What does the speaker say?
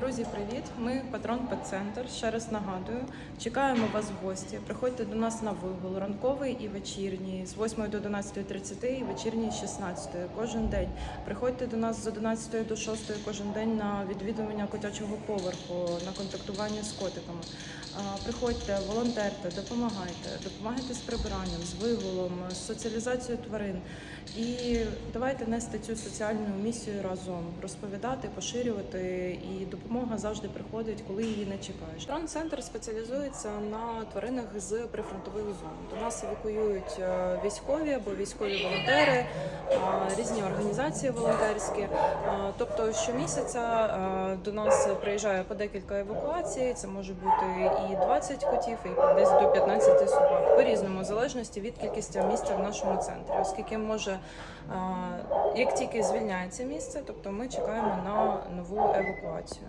Друзі, привіт! Ми патрон Педцентр. Ще раз нагадую, чекаємо вас в гості. Приходьте до нас на вигул ранковий і вечірній з 8 до 11.30 і вечірній з 16 кожен день. Приходьте до нас з 11 до 6 кожен день на відвідування котячого поверху, на контактування з котиками. Приходьте, волонтерте, допомагайте, допомагайте з прибиранням, з вигулом, з соціалізацією тварин. І давайте нести цю соціальну місію разом, розповідати, поширювати. І допомога завжди приходить, коли її не чекаєш. Трон-центр спеціалізується на тваринах з прифронтових зон. До нас евакуюють е, військові або військові волонтери, е, різні організації волонтерські. Е, Тобто щомісяця до нас приїжджає по декілька евакуацій. Це може бути і 20 котів, і десь до 15 собак. По різному, залежності від кількості місця в нашому центрі, оскільки може, як тільки звільняється місце, тобто ми чекаємо на нову евакуацію.